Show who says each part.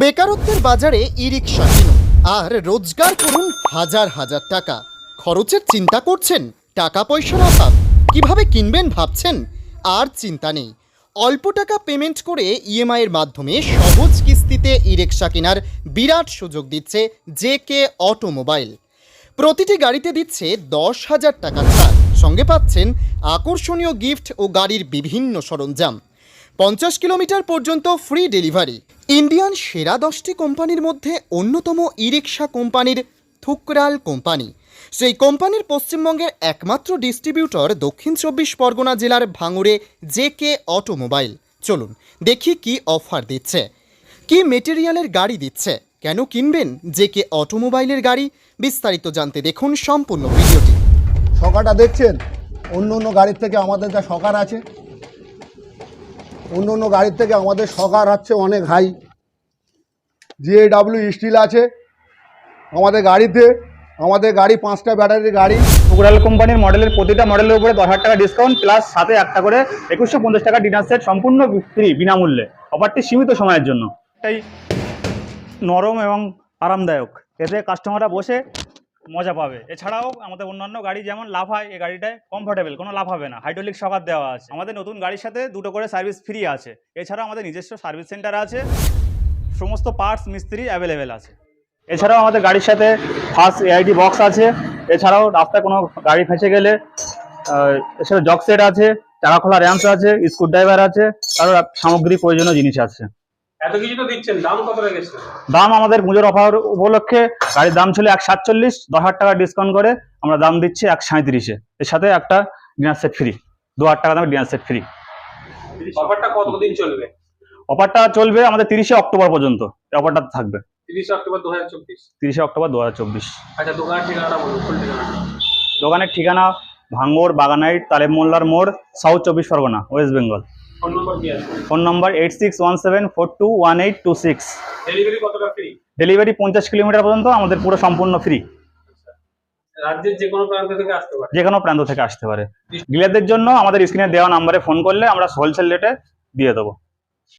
Speaker 1: বেকারত্বের বাজারে ই রিক্সা কিনুন। আর রোজগার করুন হাজার হাজার টাকা। খরচের চিন্তা করছেন টাকা পয়সার অভাব। কীভাবে কিনবেন ভাবছেন? আর চিন্তা নেই। অল্প টাকা পেমেন্ট করে ইএমআইয়ের মাধ্যমে সহজ কিস্তিতে ই রিক্সা কেনার বিরাট সুযোগ দিচ্ছে জে কে অটোমোবাইল। প্রতিটি গাড়িতে দিচ্ছে দশ হাজার টাকা ছাড়। সঙ্গে পাচ্ছেন আকর্ষণীয় গিফট ও গাড়ির বিভিন্ন সরঞ্জাম। পঞ্চাশ কিলোমিটার পর্যন্ত ফ্রি ডেলিভারি ইন্ডিয়ান সেরা দশটি কোম্পানির মধ্যে অন্যতম ই রিক্সা কোম্পানির থুকরাল কোম্পানি। সেই কোম্পানির পশ্চিমবঙ্গের একমাত্র ডিস্ট্রিবিউটর দক্ষিণ চব্বিশ পরগনা জেলার ভাঙড়ে জে কে অটোমোবাইল। চলুন, দেখি কি অফার দিচ্ছে। কি মেটেরিয়ালের গাড়ি দিচ্ছে? কেন কিনবেন জে কে অটোমোবাইলের গাড়ি? বিস্তারিত জানতে দেখুন সম্পূর্ণ ভিডিওটি।
Speaker 2: সকাটা দেখছেন? অন্য অন্য গাড়ির থেকে আমাদের যা সকার আছে অন্য অন্য গাড়ির থেকে আমাদের সকার হচ্ছে অনেক হাই জিএডাব্লিউ স্টিল আছে। আমাদের গাড়িতে, আমাদের গাড়ি পাঁচটা ব্যাটারির গাড়ি।
Speaker 3: টুকরাল কোম্পানির মডেলের প্রতিটা মডেলের উপরে দশ হাজার টাকা ডিসকাউন্ট প্লাস সাথে একটা করে একুশশো পঞ্চাশ টাকা ডিনার সেট সম্পূর্ণ ফ্রি বিনামূল্যে। অফারটি সীমিত সময়ের জন্য। এটাই নরম এবং আরামদায়ক। এতে কাস্টমাররা বসে মজা পাবে। এছাড়াও আমাদের অন্যান্য গাড়ি যেমন লাভ হয় এই গাড়িটায় কমফোর্টেবল কোনো লাভ হবে না। হাইড্রোলিক সকার দেওয়া আছে। আমাদের নতুন গাড়ির সাথে দুটো করে সার্ভিস ফ্রি আছে। এছাড়াও আমাদের নিজস্ব সার্ভিস সেন্টার আছে। সমস্ত পার্টস মিস্ত্রি অ্যাভেলেবেল আছে। এছাড়াও আমাদের গাড়ির সাথে ফার্স্ট এআইডি বক্স আছে। এছাড়াও রাস্তায় কোনো গাড়ি ফেঁসে গেলে আহ, এছাড়া জক সেট আছে চাকা খোলা র্যাম্পস আছে স্ক্রু ড্রাইভার আছে আরও সামগ্রী প্রয়োজনীয় জিনিস আছে।
Speaker 4: এত কিছু তো দিচ্ছেন দাম কত রেখেছেন
Speaker 3: দাম আমাদের পুজোর অফার উপলক্ষে গাড়ির দাম ছিল এক সাতচল্লিশ দশ হাজার টাকা ডিসকাউন্ট করে আমরা দাম দিচ্ছি এক সাঁত্রিশে এর সাথে একটা ডিনার সেট ফ্রি দু হাজার টাকা দামের ডিনার সেট ফ্রি
Speaker 4: অফারটা কতদিন চলবে?
Speaker 3: অফারটা চলবে আমাদের তিরিশে অক্টোবর পর্যন্ত অফারটা থাকবে।
Speaker 4: তিরিশে অক্টোবর দু হাজার চব্বিশ।
Speaker 3: তিরিশে অক্টোবর দু হাজার চব্বিশ।
Speaker 4: আচ্ছা দোকানের ঠিকানাটা বলুন ফুল ঠিকানাটা।
Speaker 3: দোকানের ঠিকানা ভাঙ্গর বাগানাইট তালেব মোল্লার মোড় সাউথ চব্বিশ Pargana west Bengal
Speaker 4: phone number
Speaker 3: eight six one seven four two one eight two six.
Speaker 4: Delivery
Speaker 3: delivery পঞ্চাশ কিলোমিটার পর্যন্ত আমাদের পুরো সম্পূর্ণ ফ্রি
Speaker 4: রাজ্যের যে কোনো প্রান্ত থেকে আসতে পারে?
Speaker 3: যে কোনো প্রান্ত থেকে আসতে পারে। ডিলারদের জন্য আমাদের স্ক্রিনে দেওয়া নাম্বারে ফোন করলে আমরা হোলসেল রেটে দিয়ে দেবো।